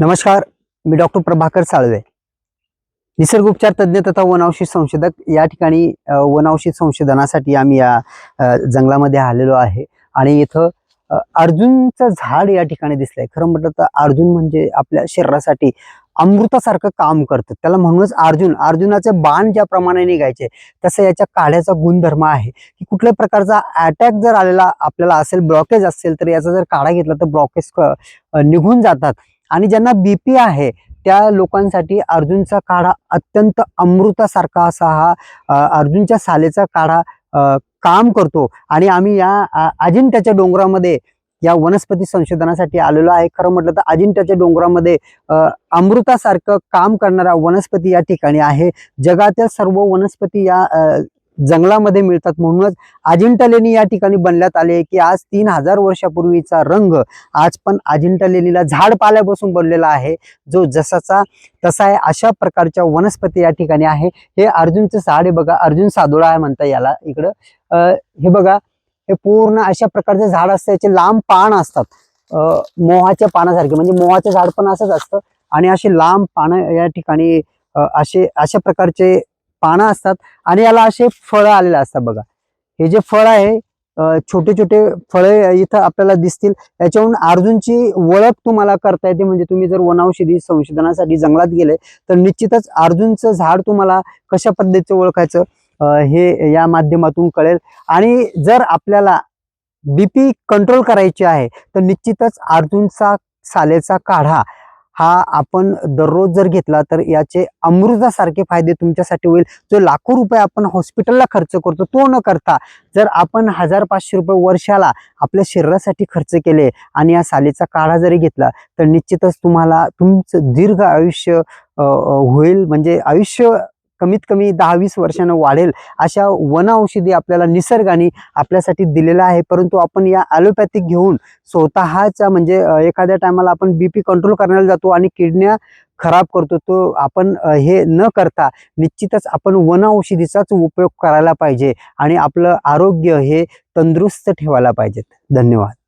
नमस्कार मी डॉक्टर प्रभाकर साळवे. निसर्ग उपचार तज्ज्ञ तथा वनौषध संशोधक या ठिकाणी वनौषध संशोधनासाठी आम्ही या जंगलामध्ये आलेलो आहे. आणि इथं अर्जुनचं झाड या ठिकाणी दिसलंय. खरं म्हटलं तर अर्जुन म्हणजे आपल्या शरीरासाठी अमृतासारखं काम करतं. त्याला म्हणूनच अर्जुन अर्जुनाचे बाण ज्या प्रमाणे निघायचे तसं याच्या काढ्याचा गुणधर्म आहे की कुठल्याही प्रकारचा अटॅक जर आलेला आपल्याला असेल ब्लॉकेज असेल तर याचा जर काढा घेतला तर ब्लॉकेज निघून जातात. आणि ज्यांना बीपी आहे त्या लोकांसाठी अर्जुनचा काढा अत्यंत अमृतासारखा असा हा अर्जुनच्या सालेचा काढा काम करतो. आणि आम्ही या अजिंठ्याच्या डोंगरामध्ये या वनस्पती संशोधनासाठी आलेलो आहे. खरं म्हटलं तर अजिंठ्याच्या डोंगरामध्ये अमृतासारखं काम करणारा वनस्पती या ठिकाणी आहे. जगातील सर्व वनस्पती या जंगलामध्ये मिळतात. म्हणूनच अजिंठा लेणी या ठिकाणी बनण्यात आले की आज तीन हजार वर्षापूर्वीचा रंग आज पण अजिंठा लेणीला झाड पाल्यापासून बनलेला आहे. जो जसाचा तसा आहे अशा प्रकारच्या वनस्पती या ठिकाणी आहे. हे अर्जुनचं झाड बघा. अर्जुन सादोळा आहे म्हणता याला इकडं. हे बघा हे पूर्ण अशा प्रकारचे झाड असतं. याचे लांब पान असतात. मोहाच्या पानासारखे. म्हणजे मोहाचं झाड पण असंच असतं. आणि असे लांब पानं या ठिकाणी असे अशा प्रकारचे पानं असतात आणि याला असे फळं आलेले असतात बघा. हे जे फळ आहे छोटे छोटे फळे इथं आपल्याला दिसतील. याच्याहून अर्जुनची ओळख तुम्हाला करता येते. म्हणजे तुम्ही जर वनौषधी संशोधनासाठी जंगलात गेले तर निश्चितच अर्जुनचं झाड तुम्हाला कशा पद्धतीचं ओळखायचं हे या माध्यमातून कळेल. आणि जर आपल्याला बीपी कंट्रोल करायची आहे तर निश्चितच अर्जुनचा सालेचा काढा हा आपण दररोज जर घेतला तर याचे अमृतासारखे फायदे तुमच्यासाठी होईल. जो लाखो रुपये आपण हॉस्पिटलला खर्च करतो तो न करता जर आपण हजार पाचशे रुपये वर्षाला आपल्या शरीरासाठी खर्च केले आणि या सालीचा काढा जरी घेतला तर निश्चितच तुम्हाला तुमचं दीर्घ आयुष्य होईल. म्हणजे आयुष्य कमीत कमी दहा वीस वर्षानं वाढेल अशा वन औषधी आपल्याला निसर्गाने आपल्यासाठी दिलेला आहे. परंतु आपण या ॲलोपॅथिक घेऊन स्वतःच्या म्हणजे एखाद्या टायमाला आपण बीपी कंट्रोल करण्याला जातो आणि किडन्या खराब करतो तो आपण हे न करता निश्चितच आपण वन औषधीचाच उपयोग करायला पाहिजे आणि आपलं आरोग्य हे तंदुरुस्त ठेवायला पाहिजेत. धन्यवाद.